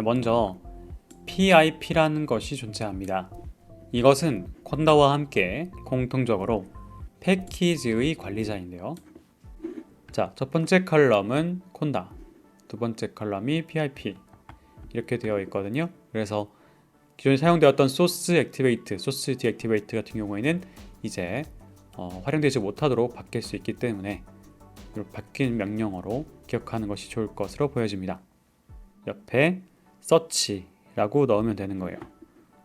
먼저 PIP라는 것이 존재합니다. 이것은 콘다와 함께 공통적으로 패키지의 관리자인데요. 자, 첫 번째 컬럼은 콘다, 두 번째 컬럼이 PIP 이렇게 되어 있거든요. 그래서 기존에 사용되었던 소스 액티베이트, 소스 디액티베이트 같은 경우에는 이제 어, 활용되지 못하도록 바뀔 수 있기 때문에 바뀐 명령어로 기억하는 것이 좋을 것으로 보여집니다. 옆에 search라고 넣으면 되는 거예요.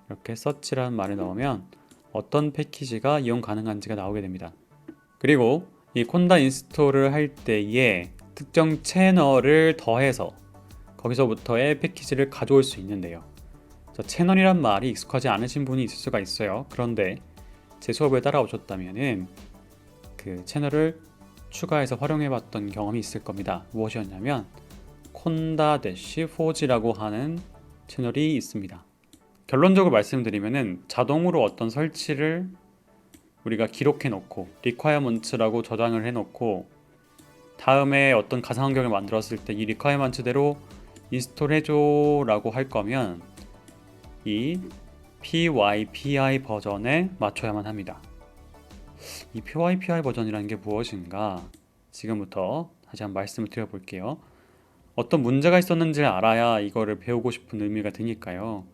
이렇게 search라는 말을 넣으면 어떤 패키지가 이용 가능한지가 나오게 됩니다. 그리고 이 콘다 인스톨을 할 때에 특정 채널을 더해서 거기서부터의 패키지를 가져올 수 있는데요. 자, 채널이란 말이 익숙하지 않으신 분이 있을 수가 있어요. 그런데 제 수업을 따라오셨다면은 그 채널을 추가해서 활용해봤던 경험이 있을 겁니다. 무엇이었냐면 콘다 대시 포지라고 하는 채널이 있습니다. 결론적으로 말씀드리면은 자동으로 어떤 설치를 우리가 기록해 놓고 requirements라고 저장을 해 놓고 다음에 어떤 가상 환경을 만들었을 때이 requirements대로 인스톨 해줘라고 할 거면 이 PYPI 버전에 맞춰야만 합니다. 이 PYPI 버전이라는 게 무엇인가? 지금부터 다시 한번 말씀을 드려볼게요. 어떤 문제가 있었는지를 알아야 이거를 배우고 싶은 의미가 드니까요.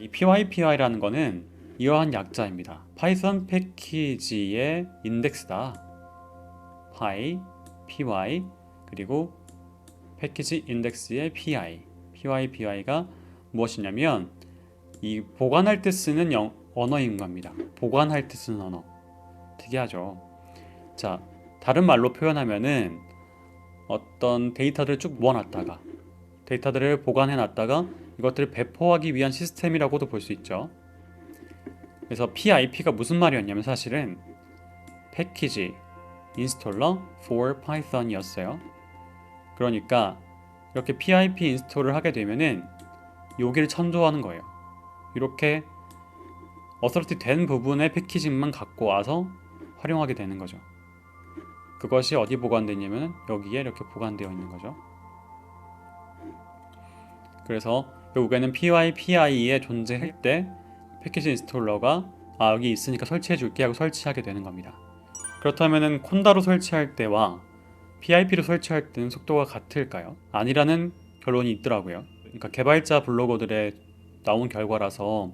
이 PYPI라는 거는 이러한 약자입니다. 파이썬 패키지의 인덱스다. py, py 그리고 패키지 인덱스의 pi, pypy가 무엇이냐면 이 보관할 때 쓰는 영, 언어인 겁니다. 보관할 때 쓰는 언어. 특이하죠. 자, 다른 말로 표현하면은 어떤 데이터들을 쭉 모아놨다가 데이터들을 보관해놨다가 이것들을 배포하기 위한 시스템이라고도 볼 수 있죠. 그래서 PIP가 무슨 말이었냐면 사실은 패키지 인스톨러 for Python이었어요. 그러니까 이렇게 PIP 인스톨을 하게 되면은 여기를 참조하는 거예요. 이렇게 어서리티 된 부분의 패키징만 갖고 와서 활용하게 되는 거죠. 그것이 어디 보관되냐면 여기에 이렇게 보관되어 있는 거죠. 그래서 결국에는 PYPI에 존재할 때 패키지 인스톨러가 아 여기 있으니까 설치해 줄게 하고 설치하게 되는 겁니다. 그렇다면은 콘다로 설치할 때와 PIP로 설치할 때는 속도가 같을까요? 아니라는 결론이 있더라고요. 그러니까 개발자 블로거들의 나온 결과라서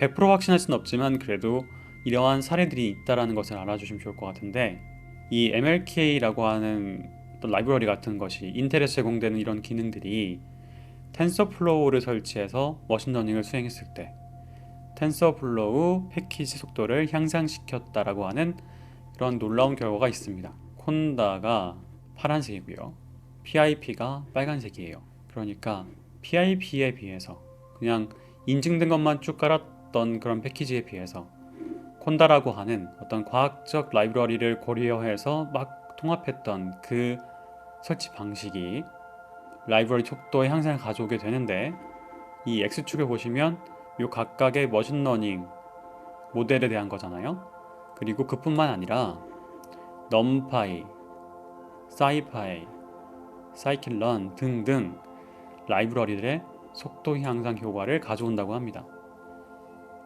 100% 확신할 수는 없지만 그래도 이러한 사례들이 있다라는 것을 알아주시면 좋을 것 같은데 이 MLK라고 하는 라이브러리 같은 것이 인텔에서 제공되는 이런 기능들이 텐서플로우를 설치해서 머신러닝을 수행했을 때 텐서플로우 패키지 속도를 향상시켰다라고 하는 그런 놀라운 결과가 있습니다. 콘다가 파란색이고요. PIP가 빨간색이에요. 그러니까 PIP에 비해서 그냥 인증된 것만 쭉 깔았던 그런 패키지에 비해서 콘다라고 하는 어떤 과학적 라이브러리를 고려해서 막 통합했던 그 설치 방식이 라이브러리 속도의 향상을 가져오게 되는데 이 X축을 보시면 이 각각의 머신러닝 모델에 대한 거잖아요. 그리고 그뿐만 아니라 넘파이, 사이파이, 사이킬런 등등 라이브러리들의 속도 향상 효과를 가져온다고 합니다.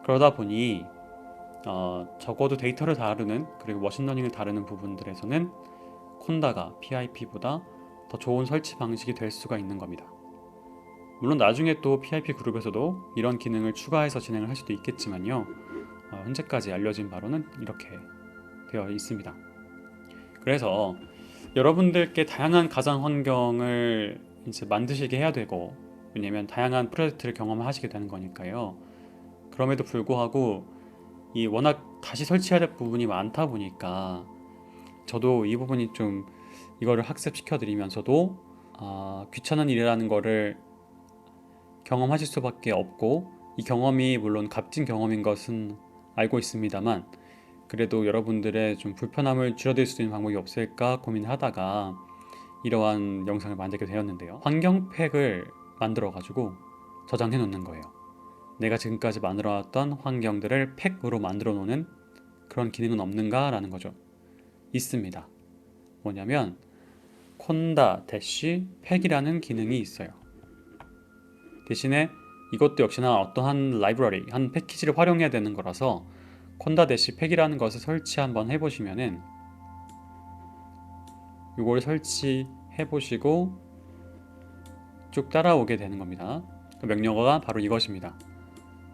그러다 보니 어, 적어도 데이터를 다루는 그리고 머신러닝을 다루는 부분들에서는 콘다가 PIP보다 더 좋은 설치 방식이 될 수가 있는 겁니다. 물론 나중에 또 PIP 그룹에서도 이런 기능을 추가해서 진행을 할 수도 있겠지만요. 어, 현재까지 알려진 바로는 이렇게 되어 있습니다. 그래서 여러분들께 다양한 가상 환경을 이제 만드시게 해야 되고 왜냐면 다양한 프로젝트를 경험하시게 되는 거니까요. 그럼에도 불구하고 이 워낙 다시 설치해야 될 부분이 많다 보니까 저도 이 부분이 좀 이거를 학습시켜 드리면서도 아, 귀찮은 일이라는 거를 경험하실 수밖에 없고 이 경험이 물론 값진 경험인 것은 알고 있습니다만 그래도 여러분들의 좀 불편함을 줄여들 수 있는 방법이 없을까 고민하다가 이러한 영상을 만들게 되었는데요. 환경팩을 만들어 가지고 저장해 놓는 거예요. 내가 지금까지 만들어 왔던 환경들을 팩으로 만들어 놓는 그런 기능은 없는가 라는 거죠. 있습니다. 뭐냐면 콘다 대시 팩이라는 기능이 있어요. 대신에 이것도 역시나 어떤 한 라이브러리, 한 패키지를 활용해야 되는 거라서 콘다 대시 팩이라는 것을 설치 한번 해보시면은 이걸 설치해 보시고 쭉 따라오게 되는 겁니다. 그 명령어가 바로 이것입니다.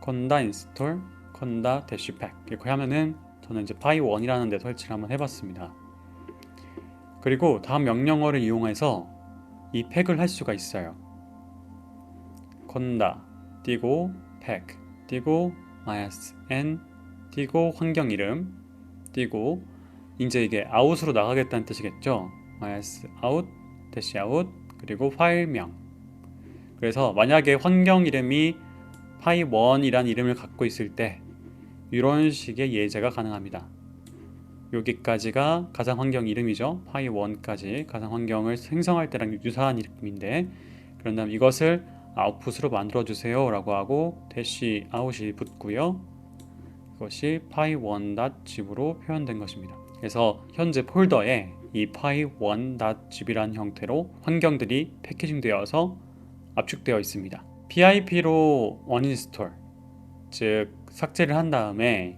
Conda install conda pack 이렇게 하면은 저는 이제 py1이라는 데 설치를 한번 해봤습니다. 그리고 다음 명령어를 이용해서 이 팩을 할 수가 있어요. conda 띄고 pack 띄고 minus n 띄고 환경 이름 띄고 이제 이게 아웃으로 나가겠다는 뜻이겠죠. minus out dash out 그리고 파일명 그래서 만약에 환경 이름이 pi1이란 이름을 갖고 있을 때 이런 식의 예제가 가능합니다. 여기까지가 가상 환경 이름이죠. pi1까지 가상 환경을 생성할 때랑 유사한 이름인데 그런 다음 이것을 아웃풋으로 만들어 주세요 라고 하고 대시 아웃이 붙고요. 이것이 pi1.zip으로 표현된 것입니다. 그래서 현재 폴더에 이 pi1.zip이라는 형태로 환경들이 패키징되어서 압축되어 있습니다. PIP로 원인스톨, 즉 삭제를 한 다음에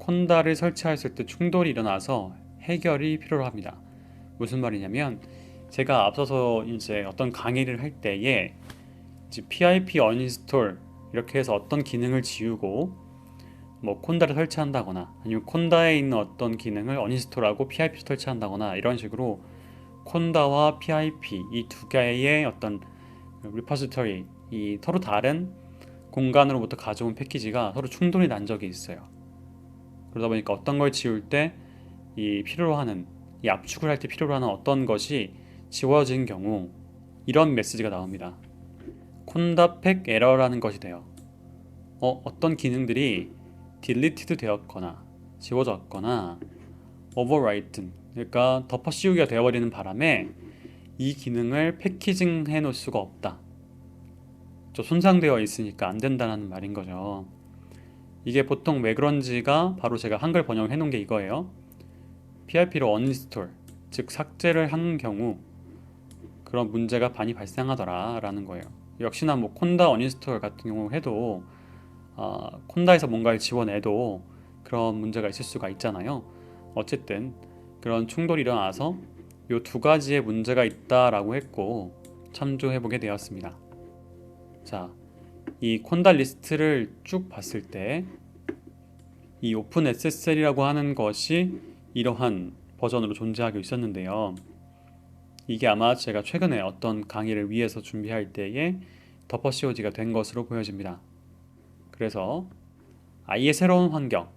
콘다를 설치했을 때 충돌이 일어나서 해결이 필요로 합니다. 무슨 말이냐면 제가 앞서서 이제 어떤 강의를 할 때에 이제 PIP uninstall 이렇게 해서 어떤 기능을 지우고 뭐 콘다를 설치한다거나 아니면 콘다에 있는 어떤 기능을 uninstall하고 PIP 설치한다거나 이런 식으로 콘다와 PIP 이 두 개의 어떤 리퍼지터리 이 서로 다른 공간으로부터 가져온 패키지가 서로 충돌이 난 적이 있어요. 그러다 보니까 어떤 걸 지울 때 이 필요로 하는 이 압축을 할 때 필요로 하는 어떤 것이 지워진 경우 이런 메시지가 나옵니다. 콘다팩 에러라는 것이 돼요. 어, 어떤 기능들이 딜리티드 되었거나 지워졌거나 overwritten 그러니까 덮어 씌우기가 되어버리는 바람에 이 기능을 패키징 해 놓을 수가 없다. 저 손상되어 있으니까 안 된다는 말인 거죠. 이게 보통 왜 그런지가 바로 제가 한글 번역을 해놓은 게 이거예요. PIP로 uninstall, 즉 삭제를 한 경우 그런 문제가 많이 발생하더라 라는 거예요. 역시나 뭐 콘다 uninstall 같은 경우 해도 어, 콘다에서 뭔가를 지워내도 그런 문제가 있을 수가 있잖아요. 어쨌든 그런 충돌이 일어나서 이 두 가지의 문제가 있다라고 했고 참조해 보게 되었습니다. 자, 이 콘다 리스트를 쭉 봤을 때 이 오픈 SSL이라고 하는 것이 이러한 버전으로 존재하고 있었는데요. 이게 아마 제가 최근에 어떤 강의를 위해서 준비할 때에 덮어 씌워지가 된 것으로 보여집니다. 그래서 아예 새로운 환경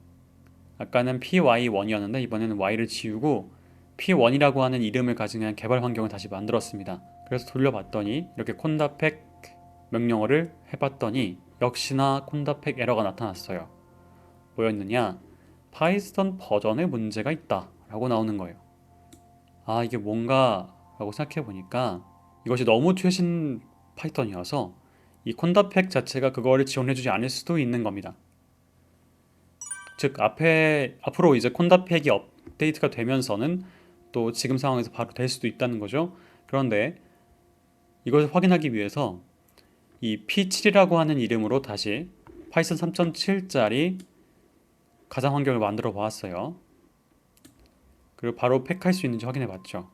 아까는 py1이었는데 이번에는 y를 지우고 p1이라고 하는 이름을 가진 개발 환경을 다시 만들었습니다. 그래서 돌려봤더니 이렇게 콘다팩 명령어를 해봤더니 역시나 콘다팩 에러가 나타났어요. 뭐였느냐? 파이썬 버전에 문제가 있다 라고 나오는 거예요. 아 이게 뭔가 라고 생각해 보니까 이것이 너무 최신 파이썬이어서 이 콘다팩 자체가 그거를 지원해주지 않을 수도 있는 겁니다. 즉 앞에 앞으로 이제 콘다팩이 업데이트가 되면서는 또 지금 상황에서 바로 될 수도 있다는 거죠. 그런데 이것을 확인하기 위해서 이 P7이라고 하는 이름으로 다시 파이썬 3.7짜리 가상 환경을 만들어 보았어요. 그리고 바로 팩할 수 있는지 확인해 봤죠.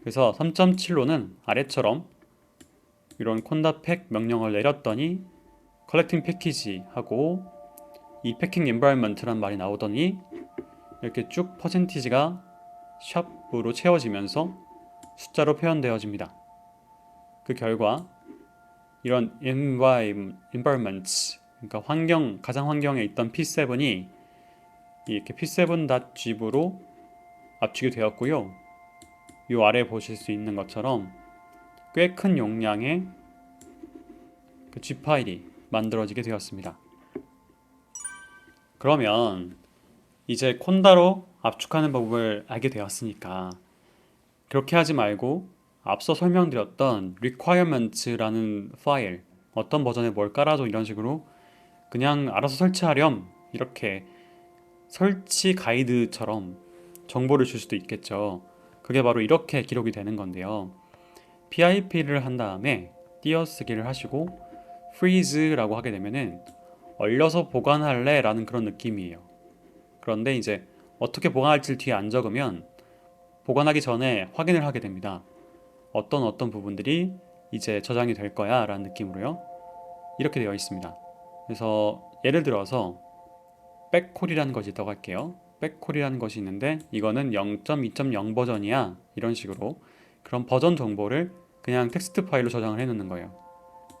그래서 3.7로는 아래처럼 이런 콘다 팩 명령을 내렸더니 컬렉팅 패키지 하고 이 패킹 엔바이먼트란 말이 나오더니 이렇게 쭉 퍼센티지가 샵으로 채워지면서 숫자로 표현되어집니다. 그 결과 이런 environment 그러니까 환경 가상 환경에 있던 P7이 이렇게 P7.zip으로 압축이 되었고요. 이 아래 보실 수 있는 것처럼 꽤 큰 용량의 그 zip 파일이 만들어지게 되었습니다. 그러면 이제 콘다로 압축하는 법을 알게 되었으니까 그렇게 하지 말고 앞서 설명드렸던 requirements라는 파일 어떤 버전에 뭘 깔아줘 이런 식으로 그냥 알아서 설치하렴 이렇게 설치 가이드처럼 정보를 줄 수도 있겠죠. 그게 바로 이렇게 기록이 되는 건데요. PIP를 한 다음에 띄어쓰기를 하시고 freeze라고 하게 되면은 얼려서 보관할래 라는 그런 느낌이에요. 그런데 이제 어떻게 보관할지 뒤에 안 적으면 보관하기 전에 확인을 하게 됩니다. 어떤 어떤 부분들이 이제 저장이 될 거야 라는 느낌으로요. 이렇게 되어 있습니다. 그래서 예를 들어서 백콜이라는 것이 있다고 할게요. 백콜이라는 것이 있는데 이거는 0.2.0 버전이야 이런 식으로 그런 버전 정보를 그냥 텍스트 파일로 저장을 해 놓는 거예요.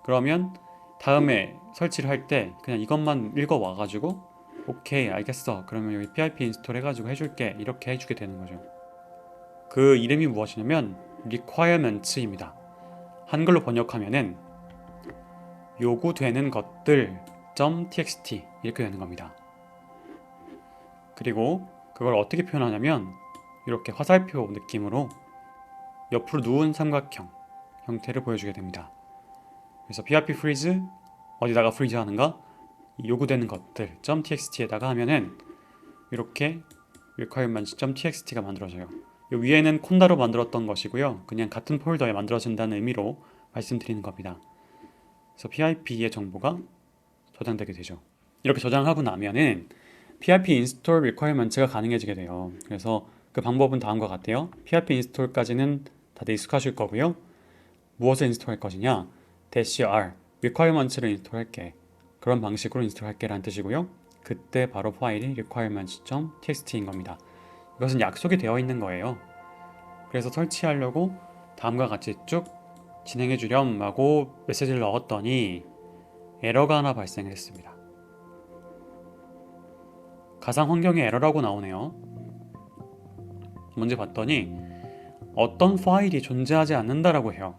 그러면 다음에 설치를 할 때 그냥 이것만 읽어 와 가지고 오케이 알겠어 그러면 여기 pip 인스톨 해가지고 해줄게 이렇게 해주게 되는 거죠. 그 이름이 무엇이냐면 requirements입니다. 한글로 번역하면은 요구되는 것들 .txt 이렇게 되는 겁니다. 그리고 그걸 어떻게 표현하냐면 이렇게 화살표 느낌으로 옆으로 누운 삼각형 형태를 보여주게 됩니다. 그래서 PHP freeze 어디다가 freeze 하는가? 요구되는 것들 .txt에다가 하면은 이렇게 requirements.txt가 만들어져요. 요 위에는 콘다로 만들었던 것이고요. 그냥 같은 폴더에 만들어진다는 의미로 말씀드리는 겁니다. 그래서 PIP의 정보가 저장되게 되죠. 이렇게 저장하고 나면은 PIP install requirements가 가능해지게 돼요. 그래서 그 방법은 다음과 같아요. PIP install까지는 다들 익숙하실 거고요. 무엇을 인스톨할 것이냐? dash r requirements를 인스톨할게. 그런 방식으로 인스톨할게 라는 뜻이고요. 그때 바로 파일이 requirements.txt인 겁니다. 이것은 약속이 되어 있는 거예요. 그래서 설치하려고 다음과 같이 쭉 진행해 주렴 하고 메시지를 넣었더니 에러가 하나 발생했습니다. 가상 환경에 에러라고 나오네요. 먼저 봤더니 어떤 파일이 존재하지 않는다라고 해요.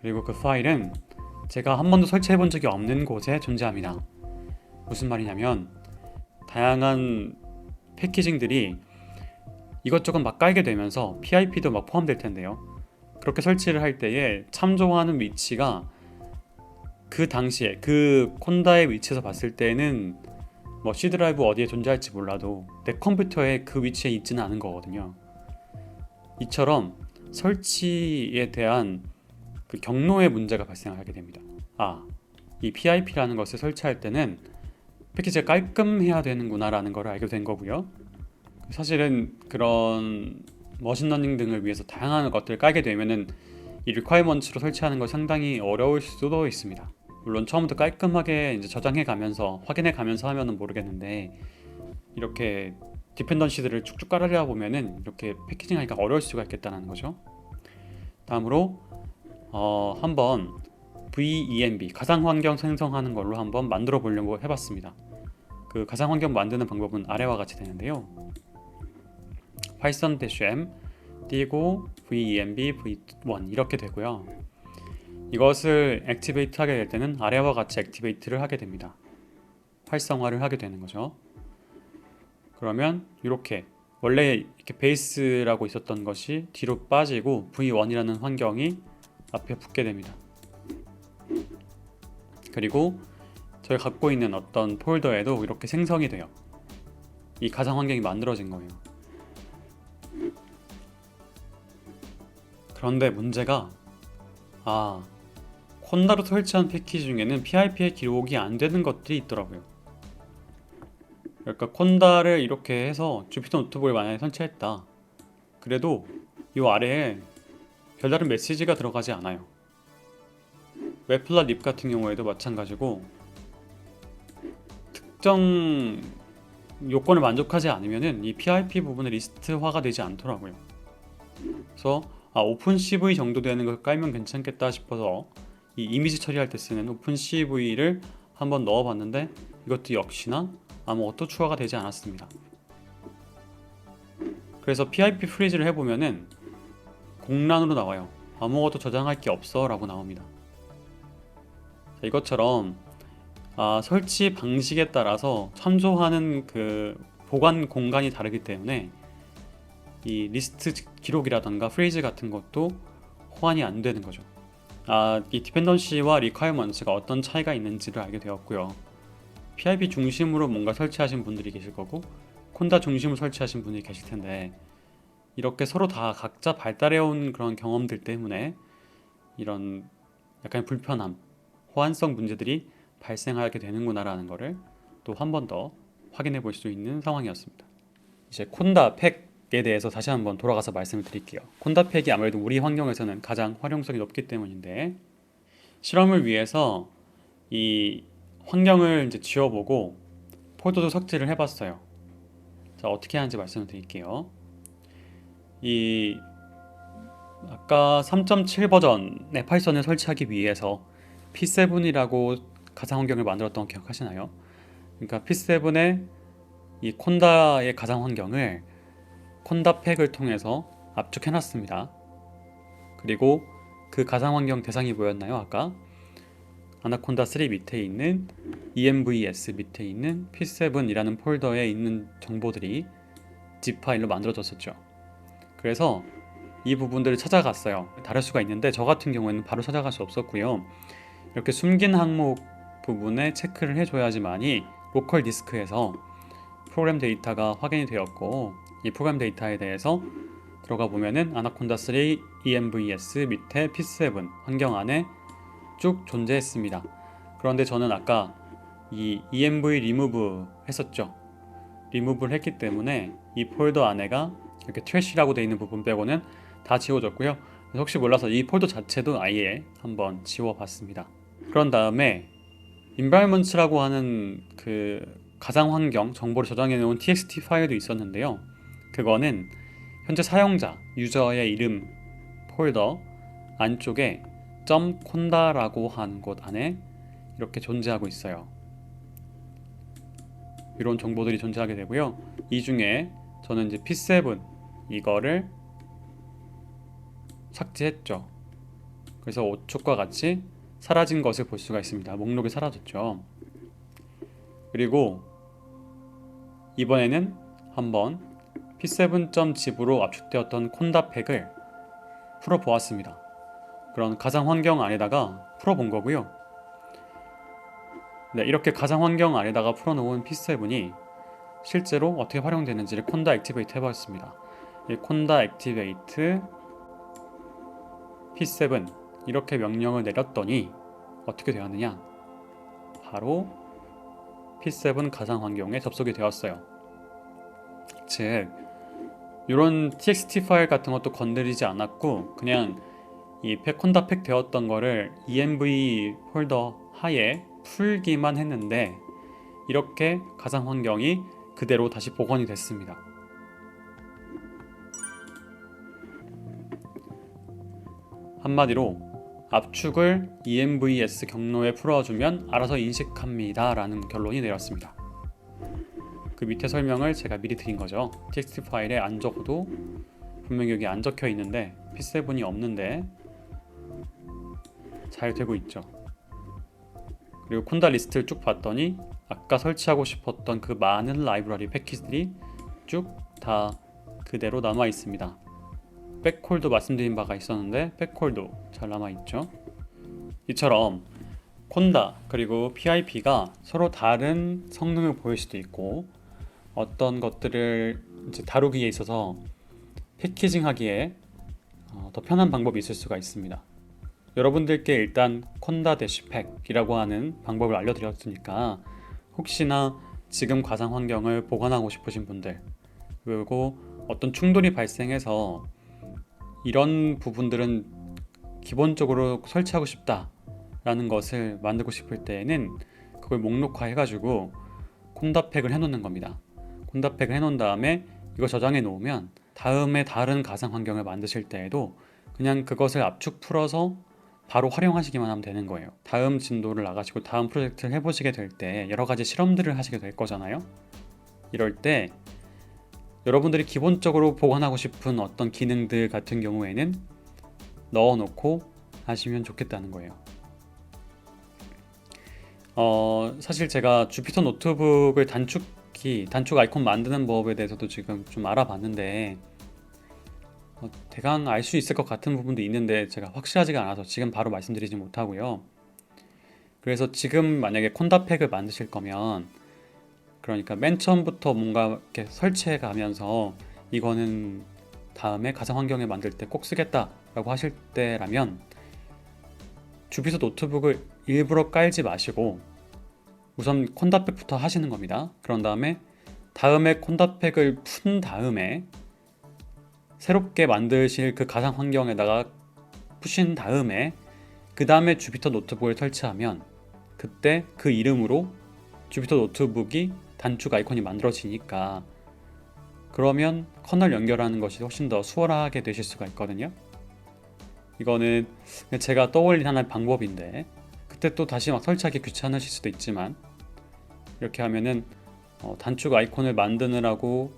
그리고 그 파일은 제가 한 번도 설치해 본 적이 없는 곳에 존재합니다. 무슨 말이냐면 다양한 패키징들이 이것저것 막 깔게 되면서 PIP도 막 포함될 텐데요. 그렇게 설치를 할 때에 참조하는 위치가 그 당시에 그 콘다의 위치에서 봤을 때는 뭐 C 드라이브 어디에 존재할지 몰라도 내 컴퓨터에 그 위치에 있지는 않은 거거든요. 이처럼 설치에 대한 그 경로의 문제가 발생하게 됩니다. 아, 이 PIP라는 것을 설치할 때는 패키지가 깔끔해야 되는구나라는 걸 알게 된 거고요. 사실은 그런 머신러닝 등을 위해서 다양한 것들을 깔게 되면은 이 리퀘어먼트로 설치하는 거 상당히 어려울 수도 있습니다. 물론 처음부터 깔끔하게 이제 저장해 가면서 확인해 가면서 하면은 모르겠는데 이렇게 디펜던시들을 쭉쭉 깔으려 보면은 이렇게 패키징하기가 어려울 수가 있겠다는 거죠. 다음으로 어, 한번 VENB 가상 환경 생성하는 걸로 한번 만들어 보려고 해봤습니다. 그 가상 환경 만드는 방법은 아래와 같이 되는데요. Python-m 띄고 venb v1 이렇게 되고요. 이것을 액티베이트 하게 될 때는 아래와 같이 액티베이트를 하게 됩니다. 활성화를 하게 되는 거죠. 그러면 이렇게 원래 이렇게 베이스라고 있었던 것이 뒤로 빠지고 v1이라는 환경이 앞에 붙게 됩니다. 그리고 저희 갖고 있는 어떤 폴더에도 이렇게 생성이 돼요. 이 가상 환경이 만들어진 거예요. 그런데 문제가 아 콘다로 설치한 패키지 중에는 PIP의 기록이 안 되는 것들이 있더라고요. 그러니까 콘다를 이렇게 해서 주피터 노트북을 만약에 설치했다. 그래도 이 아래에 별다른 메시지가 들어가지 않아요. 웹플라 립 같은 경우에도 마찬가지고 특정 요건을 만족하지 않으면은 이 PIP 부분은 리스트화가 되지 않더라고요. 그래서 아, 오픈 CV 정도 되는 걸 깔면 괜찮겠다 싶어서 이 이미지 처리할 때 쓰는 오픈 CV를 한번 넣어봤는데 이것도 역시나 아무것도 추가가 되지 않았습니다. 그래서 PIP 프리즈를 해보면은 공란으로 나와요. 아무것도 저장할 게 없어 라고 나옵니다. 자, 이것처럼 아, 설치 방식에 따라서 참조하는 그 보관 공간이 다르기 때문에 이 리스트 기록이라던가 프레이즈 같은 것도 호환이 안 되는 거죠. 아, 이 디펜던시와 리퀘어먼트가 어떤 차이가 있는지를 알게 되었고요. PIP 중심으로 뭔가 설치하신 분들이 계실 거고 콘다 중심으로 설치하신 분이 계실 텐데 이렇게 서로 다 각자 발달해온 그런 경험들 때문에 이런 약간 불편함, 호환성 문제들이 발생하게 되는구나라는 것을 또한 번 더 확인해 볼 수 있는 상황이었습니다. 이제 콘다 팩 에 대해서 다시 한번 돌아가서 말씀을 드릴게요. 콘다 팩이 아무래도 우리 환경에서는 가장 활용성이 높기 때문인데 실험을 위해서 이 환경을 이제 지워보고 폴더도 삭제를 해봤어요. 자 어떻게 하는지 말씀을 드릴게요. 이 아까 3.7 버전의 파이썬을 설치하기 위해서 P7이라고 가상 환경을 만들었던 거 기억하시나요? 그러니까 P7의 이 콘다의 가상 환경을 콘다 팩을 통해서 압축해 놨습니다. 그리고 그 가상 환경 대상이 뭐였나요? 아까 아나콘다 3 밑에 있는 EMVS 밑에 있는 P7이라는 폴더에 있는 정보들이 zip 파일로 만들어졌었죠. 그래서 이 부분들을 찾아갔어요. 다를 수가 있는데 저 같은 경우에는 바로 찾아갈 수 없었고요. 이렇게 숨긴 항목 부분에 체크를 해줘야지만이 로컬 디스크에서 프로그램 데이터가 확인이 되었고 이 프로그램 데이터에 대해서 들어가 보면은 아나콘다 3 EMVS 밑에 P7 환경 안에 쭉 존재했습니다. 그런데 저는 아까 이 EMV 리무브 했었죠. 리무브를 했기 때문에 이 폴더 안에가 이렇게 트래시라고 되어 있는 부분 빼고는 다 지워졌고요. 혹시 몰라서 이 폴더 자체도 아예 한번 지워봤습니다. 그런 다음에 environments라고 하는 그 가상 환경 정보를 저장해 놓은 txt 파일도 있었는데요. 그거는 현재 사용자 유저의 이름 폴더 안쪽에 .conda라고 한 곳 안에 이렇게 존재하고 있어요. 이런 정보들이 존재하게 되고요. 이 중에 저는 이제 P7 이거를 삭제했죠. 그래서 5촉과 같이 사라진 것을 볼 수가 있습니다. 목록이 사라졌죠. 그리고 이번에는 한번 P7.zip으로 압축되었던 콘다 팩을 풀어 보았습니다. 그런 가상 환경 안에다가 풀어 본 거고요. 네, 이렇게 가상 환경 안에다가 풀어 놓은 P7이 실제로 어떻게 활용되는지를 콘다 액티베이트 해봤습니다. 이 콘다 액티베이트 P7 이렇게 명령을 내렸더니 어떻게 되었느냐? 바로 P7 가상 환경에 접속이 되었어요. 즉 이런 txt 파일 같은 것도 건드리지 않았고 그냥 이 콘다 팩 되었던 거를 env 폴더 하에 풀기만 했는데 이렇게 가상 환경이 그대로 다시 복원이 됐습니다. 한마디로 압축을 EMVS 경로에 풀어주면 알아서 인식합니다 라는 결론이 내렸습니다. 그 밑에 설명을 제가 미리 드린 거죠. txt 파일에 안 적어도 분명히 여기 안 적혀 있는데 P7이 없는데 잘 되고 있죠. 그리고 콘다 리스트를 쭉 봤더니 아까 설치하고 싶었던 그 많은 라이브러리 패키지들이 쭉 다 그대로 남아 있습니다. 백홀도 말씀드린 바가 있었는데 백홀도 잘 남아 있죠. 이처럼 콘다 그리고 PIP가 서로 다른 성능을 보일 수도 있고 어떤 것들을 이제 다루기에 있어서 패키징하기에 어, 더 편한 방법이 있을 수가 있습니다. 여러분들께 일단 콘다 대시팩이라고 하는 방법을 알려드렸으니까 혹시나 지금 가상 환경을 보관하고 싶으신 분들 그리고 어떤 충돌이 발생해서 이런 부분들은 기본적으로 설치하고 싶다라는 것을 만들고 싶을 때에는 그걸 목록화 해가지고 콘다팩을 해놓는 겁니다. 콘다팩을 해놓은 다음에 이거 저장해 놓으면 다음에 다른 가상 환경을 만드실 때에도 그냥 그것을 압축 풀어서 바로 활용하시기만 하면 되는 거예요. 다음 진도를 나가시고 다음 프로젝트를 해보시게 될 때 여러 가지 실험들을 하시게 될 거잖아요. 이럴 때 여러분들이 기본적으로 보관하고 싶은 어떤 기능들 같은 경우에는 넣어놓고 하시면 좋겠다는 거예요. 어, 사실 제가 주피터 노트북을 단축 키, 단축 아이콘 만드는 법에 대해서도 지금 좀 알아봤는데 어, 대강 알 수 있을 것 같은 부분도 있는데 제가 확실하지가 않아서 지금 바로 말씀드리지 못하고요. 그래서 지금 만약에 콘다팩을 만드실 거면 그러니까 맨 처음부터 뭔가 이렇게 설치해 가면서 이거는 다음에 가상 환경에 만들 때 꼭 쓰겠다라고 하실 때라면 주피터 노트북을 일부러 깔지 마시고 우선 콘다팩부터 하시는 겁니다. 그런 다음에 다음에 콘다팩을 푼 다음에 새롭게 만드실 그 가상 환경에다가 푸신 다음에 그 다음에 주피터 노트북을 설치하면 그때 그 이름으로 주피터 노트북이 단축 아이콘이 만들어지니까 그러면 커널 연결하는 것이 훨씬 더 수월하게 되실 수가 있거든요. 이거는 제가 떠올린 하나의 방법인데 그때 또 다시 막 설치하기 귀찮으실 수도 있지만 이렇게 하면은 어, 단축 아이콘을 만드느라고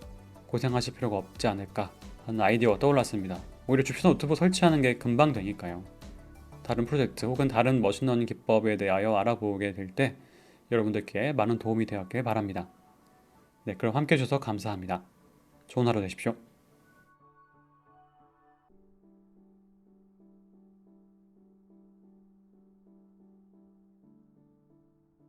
고생하실 필요가 없지 않을까 하는 아이디어가 떠올랐습니다. 오히려 주피터 노트북 설치하는 게 금방 되니까요. 다른 프로젝트 혹은 다른 머신러닝 기법에 대하여 알아보게 될 때 여러분들께 많은 도움이 되었길 바랍니다. 네, 그럼 함께 해주셔서 감사합니다. 좋은 하루 되십시오.